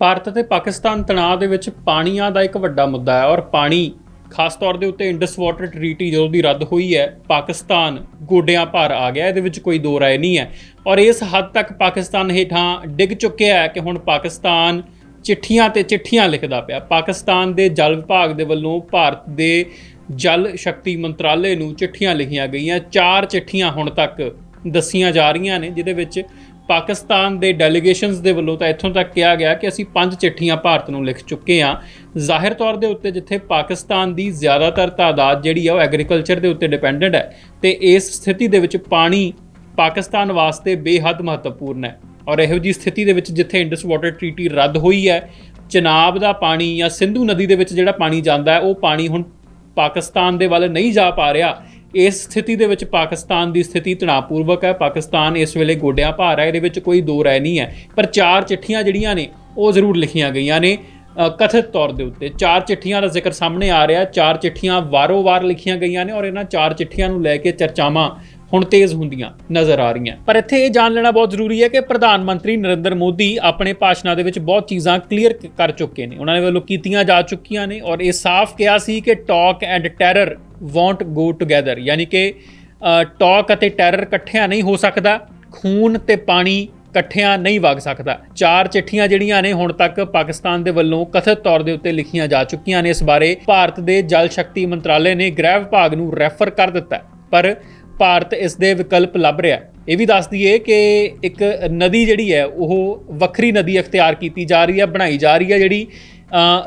ਭਾਰਤ ਅਤੇ ਪਾਕਿਸਤਾਨ ਤਣਾਅ ਦੇ ਵਿੱਚ ਪਾਣੀਆਂ ਦਾ ਇੱਕ ਵੱਡਾ ਮੁੱਦਾ ਹੈ ਔਰ ਪਾਣੀ ਖਾਸ ਤੌਰ ਦੇ ਉੱਤੇ ਇੰਡਸ ਵਾਟਰ ਟ੍ਰੀਟੀ ਜਦੋਂ ਦੀ ਰੱਦ ਹੋਈ ਹੈ, ਪਾਕਿਸਤਾਨ ਗੋਡਿਆਂ ਭਾਰ ਆ ਗਿਆ, ਇਹਦੇ ਵਿੱਚ ਕੋਈ ਦੋ ਰਾਏ ਨਹੀਂ ਹੈ। ਔਰ ਇਸ ਹੱਦ ਤੱਕ ਪਾਕਿਸਤਾਨ ਹੇਠਾਂ ਡਿੱਗ ਚੁੱਕਿਆ ਹੈ ਕਿ ਹੁਣ ਪਾਕਿਸਤਾਨ ਚਿੱਠੀਆਂ ਤੇ ਚਿੱਠੀਆਂ ਲਿਖਦਾ ਪਿਆ। ਪਾਕਿਸਤਾਨ ਦੇ ਜਲ ਵਿਭਾਗ ਦੇ ਵੱਲੋਂ ਭਾਰਤ ਦੇ ਜਲ ਸ਼ਕਤੀ ਮੰਤਰਾਲੇ ਨੂੰ ਚਿੱਠੀਆਂ ਲਿਖੀਆਂ ਗਈਆਂ। ਚਾਰ ਚਿੱਠੀਆਂ ਹੁਣ ਤੱਕ ਦੱਸੀਆਂ ਜਾ ਰਹੀਆਂ ਨੇ, ਜਿਹਦੇ ਵਿੱਚ ਪਾਕਿਸਤਾਨ ਦੇ ਡੈਲੀਗੇਸ਼ਨਸ ਦੇ ਵੱਲੋਂ ਤਾਂ ਇੱਥੋਂ ਤੱਕ ਕਿਹਾ ਗਿਆ ਕਿ ਅਸੀਂ ਪੰਜ ਚਿੱਠੀਆਂ ਭਾਰਤ ਨੂੰ ਲਿਖ ਚੁੱਕੇ ਹਾਂ। ਜ਼ਾਹਿਰ ਤੌਰ ਦੇ ਉੱਤੇ ਜਿੱਥੇ ਪਾਕਿਸਤਾਨ ਦੀ ਜ਼ਿਆਦਾਤਰ ਤਾਦਾਦ ਜਿਹੜੀ ਆ ਉਹ ਐਗਰੀਕਲਚਰ ਦੇ ਉੱਤੇ ਡਿਪੈਂਡੈਂਟ ਹੈ ਤੇ ਇਸ ਸਥਿਤੀ ਦੇ ਵਿੱਚ ਪਾਣੀ ਪਾਕਿਸਤਾਨ ਵਾਸਤੇ ਬੇਹੱਦ ਮਹੱਤਵਪੂਰਨ ਹੈ। ਔਰ ਇਹੋ ਜੀ ਸਥਿਤੀ ਦੇ ਵਿੱਚ ਜਿੱਥੇ ਇੰਡਸ ਵਾਟਰ ਟ੍ਰੀਟੀ ਰੱਦ ਹੋਈ ਹੈ, ਚਨਾਬ ਦਾ ਪਾਣੀ ਜਾਂ ਸਿੰਧੂ ਨਦੀ ਦੇ ਵਿੱਚ ਜਿਹੜਾ ਪਾਣੀ ਜਾਂਦਾ ਹੈ, ਉਹ ਪਾਣੀ ਹੁਣ ਪਾਕਿਸਤਾਨ ਦੇ ਵੱਲ ਨਹੀਂ ਜਾ ਪਾ ਰਿਹਾ। ਇਸ ਸਥਿਤੀ ਦੇ ਵਿੱਚ ਪਾਕਿਸਤਾਨ ਦੀ ਸਥਿਤੀ ਤਣਾਅਪੂਰਵਕ ਹੈ। ਪਾਕਿਸਤਾਨ ਇਸ ਵੇਲੇ ਗੋਡਿਆਂ ਭਾਰ ਹੈ। ਇਹਦੇ ਵਿੱਚ ਕੋਈ ਦੋ ਰਾਏ ਨਹੀਂ ਹੈ। ਪਰ ਚਾਰ ਚਿੱਠੀਆਂ ਜਿਹੜੀਆਂ ਨੇ, ਉਹ ਜ਼ਰੂਰ ਲਿਖੀਆਂ ਗਈਆਂ ਨੇ ਕਥਿਤ ਤੌਰ ਦੇ ਉੱਤੇ। ਚਾਰ ਚਿੱਠੀਆਂ ਦਾ ਜ਼ਿਕਰ ਸਾਹਮਣੇ ਆ ਰਿਹਾ ਚਾਰ ਚਿੱਠੀਆਂ ਵਾਰੋ-ਵਾਰ ਲਿਖੀਆਂ ਗਈਆਂ ਨੇ ਔਰ ਇਹਨਾਂ ਚਾਰ ਚਿੱਠੀਆਂ ਨੂੰ ਲੈ ਕੇ ਚਰਚਾਵਾਂ ਹੁਣ ਤੇਜ਼ ਹੁੰਦੀਆਂ ਨਜ਼ਰ ਆ ਰਹੀਆਂ। ਪਰ ਇੱਥੇ ਇਹ ਜਾਣ ਲੈਣਾ ਬਹੁਤ ਜ਼ਰੂਰੀ ਹੈ ਕਿ ਪ੍ਰਧਾਨ ਮੰਤਰੀ ਨਰਿੰਦਰ ਮੋਦੀ ਆਪਣੇ ਭਾਸ਼ਣਾਂ ਦੇ ਵਿੱਚ ਬਹੁਤ ਚੀਜ਼ਾਂ ਕਲੀਅਰ ਕਰ ਚੁੱਕੇ ਨੇ। ਉਹਨਾਂ ਦੇ ਵੱਲੋਂ ਕੀਤੀਆਂ ਜਾ ਚੁੱਕੀਆਂ ਨੇ ਔਰ ਇਹ ਸਾਫ਼ ਕਿਹਾ ਸੀ ਕਿ talk and terror won't go together ਯਾਨੀ ਕਿ ਟਾਕ ਅਤੇ ਟੈਰਰ ਇਕੱਠਿਆਂ ਨਹੀਂ ਹੋ ਸਕਦਾ, ਖੂਨ ਤੇ ਪਾਣੀ ਇਕੱਠਿਆਂ ਨਹੀਂ ਵਗ ਸਕਦਾ ਚਾਰ ਚਿੱਠੀਆਂ ਜਿਹੜੀਆਂ ਨੇ ਹੁਣ ਤੱਕ ਪਾਕਿਸਤਾਨ ਦੇ ਵੱਲੋਂ ਕਥਿਤ ਤੌਰ ਦੇ ਉੱਤੇ ਲਿਖੀਆਂ ਜਾ ਚੁੱਕੀਆਂ ਨੇ ਇਸ ਬਾਰੇ ਭਾਰਤ ਦੇ ਜਲ ਸ਼ਕਤੀ ਮੰਤਰਾਲੇ ਨੇ ਗ੍ਰਹਿ ਵਿਭਾਗ ਨੂੰ ਰੈਫਰ ਕਰ ਦਿੱਤਾ ਪਰ ਭਾਰਤ ਇਸ ਦੇ ਵਿਕਲਪ ਲੱਭ ਰਿਹਾ ਹੈ। ਇਹ ਵੀ ਦੱਸ ਦਈਏ ਕਿ ਇੱਕ ਨਦੀ ਜਿਹੜੀ ਹੈ, ਉਹ ਵੱਖਰੀ ਨਦੀ ਅਖਤਿਆਰ ਕੀਤੀ ਜਾ ਰਹੀ ਹੈ, ਬਣਾਈ ਜਾ ਰਹੀ ਹੈ, ਜਿਹੜੀ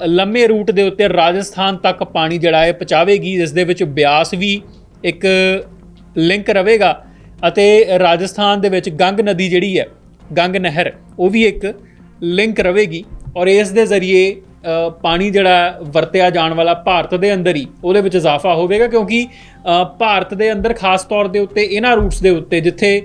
ਲੰਮੇ ਰੂਟ ਦੇ ਉੱਤੇ ਰਾਜਸਥਾਨ ਤੱਕ ਪਾਣੀ ਜਿਹੜਾ ਹੈ ਪਹੁੰਚਾਵੇਗੀ ਇਸ ਦੇ ਵਿੱਚ ਬਿਆਸ ਵੀ ਇੱਕ ਲਿੰਕ ਰਵੇਗਾ ਅਤੇ ਰਾਜਸਥਾਨ ਦੇ ਵਿੱਚ ਗੰਗ ਨਦੀ ਜਿਹੜੀ ਹੈ, ਗੰਗ ਨਹਿਰ, ਉਹ ਵੀ ਇੱਕ ਲਿੰਕ ਰਵੇਗੀ ਔਰ ਇਸ ਦੇ ਜ਼ਰੀਏ ਪਾਣੀ ਜਿਹੜਾ ਵਰਤਿਆ ਜਾਣ ਵਾਲਾ ਭਾਰਤ ਦੇ ਅੰਦਰ ਹੀ ਉਹਦੇ ਵਿੱਚ ਇਜ਼ਾਫਾ ਹੋਵੇਗਾ ਕਿਉਂਕਿ ਭਾਰਤ ਦੇ ਅੰਦਰ ਖਾਸ ਤੌਰ ਦੇ ਉੱਤੇ ਇਹਨਾਂ ਰੂਟਸ ਦੇ ਉੱਤੇ ਜਿੱਥੇ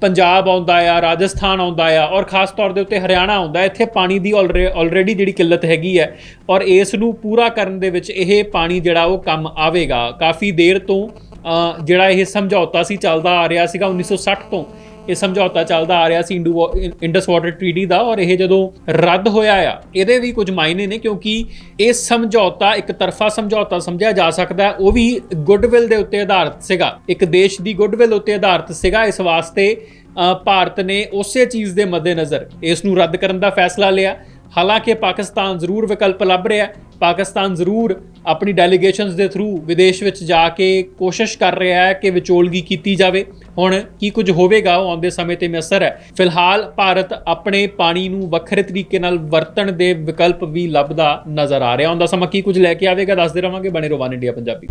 ਪੰਜਾਬ ਆਉਂਦਾ ਆ, ਰਾਜਸਥਾਨ ਆਉਂਦਾ ਆ ਔਰ ਖਾਸ ਤੌਰ ਦੇ ਉੱਤੇ ਹਰਿਆਣਾ ਆਉਂਦਾ, ਇੱਥੇ ਪਾਣੀ ਦੀ ਆਲਰੇਡੀ ਜਿਹੜੀ ਕਿੱਲਤ ਹੈਗੀ ਹੈ ਔਰ ਇਸ ਨੂੰ ਪੂਰਾ ਕਰਨ ਦੇ ਵਿੱਚ ਇਹ ਪਾਣੀ ਜਿਹੜਾ ਉਹ ਕੰਮ ਆਵੇਗਾ। ਕਾਫੀ ਦੇਰ ਤੋਂ ਜਿਹੜਾ ਇਹ ਸਮਝੌਤਾ ਸੀ, ਚੱਲਦਾ ਆ ਰਿਹਾ ਸੀਗਾ 1960 ਤੋਂ। ਇਹ ਸਮਝੌਤਾ ਚੱਲਦਾ ਆ ਰਿਹਾ ਸੀ ਇੰਡੂ ਵਾ- ਇੰਡਸ ਵਾਟਰ ਟ੍ਰੀਟੀ ਦਾ ਔਰ ਇਹ ਜਦੋਂ ਰੱਦ ਹੋਇਆ ਆ, ਇਹਦੇ ਵੀ ਕੁਝ ਮਾਇਨੇ ਨੇ ਕਿਉਂਕਿ ਇਹ ਸਮਝੌਤਾ ਇੱਕ ਤਰਫਾ ਸਮਝੌਤਾ ਸਮਝਿਆ ਜਾ ਸਕਦਾ ਹੈ ਉਹ ਵੀ ਗੁੱਡਵਿਲ ਦੇ ਉੱਤੇ ਆਧਾਰਿਤ ਸੀਗਾ। ਇੱਕ ਦੇਸ਼ ਦੀ ਗੁੱਡਵਿਲ ਉੱਤੇ ਆਧਾਰਿਤ ਸੀਗਾ, ਇਸ ਵਾਸਤੇ ਭਾਰਤ ਨੇ ਉਸੇ ਚੀਜ਼ ਦੇ ਮੱਦੇਨਜ਼ਰ ਇਸ ਨੂੰ ਰੱਦ ਕਰਨ ਦਾ ਫੈਸਲਾ ਲਿਆ। ਹਾਲਾਂਕਿ ਪਾਕਿਸਤਾਨ ਜ਼ਰੂਰ ਵਿਕਲਪ ਲੱਭ ਰਿਹਾ ਹੈ। ਪਾਕਿਸਤਾਨ ਜ਼ਰੂਰ ਆਪਣੀ ਡੈਲੀਗੇਸ਼ਨਸ ਦੇ ਥਰੂ ਵਿਦੇਸ਼ ਵਿੱਚ ਜਾ ਕੇ ਕੋਸ਼ਿਸ਼ ਕਰ ਰਿਹਾ ਹੈ ਕਿ ਵਿਚੋਲਗੀ ਕੀਤੀ ਜਾਵੇ। ਹੁਣ ਕੀ ਕੁਝ ਹੋਵੇਗਾ ਉਹ ਆਉਂਦੇ ਸਮੇਂ ਤੇ ਮਿਸਰ ਹੈ। ਫਿਲਹਾਲ ਭਾਰਤ ਆਪਣੇ ਪਾਣੀ ਨੂੰ ਵੱਖਰੇ ਤਰੀਕੇ ਨਾਲ ਵਰਤਣ ਦੇ ਵਿਕਲਪ ਵੀ ਲੱਭਦਾ ਨਜ਼ਰ ਆ ਰਿਹਾ। ਹੁੰਦਾ ਸਮਾਂ ਕੀ ਕੁਝ ਲੈ ਕੇ ਆਵੇਗਾ, ਦੱਸਦੇ ਰਵਾਂਗੇ। ਬਣੇ ਰੋਵਾਨ ਇੰਡੀਆ ਪੰਜਾਬੀ।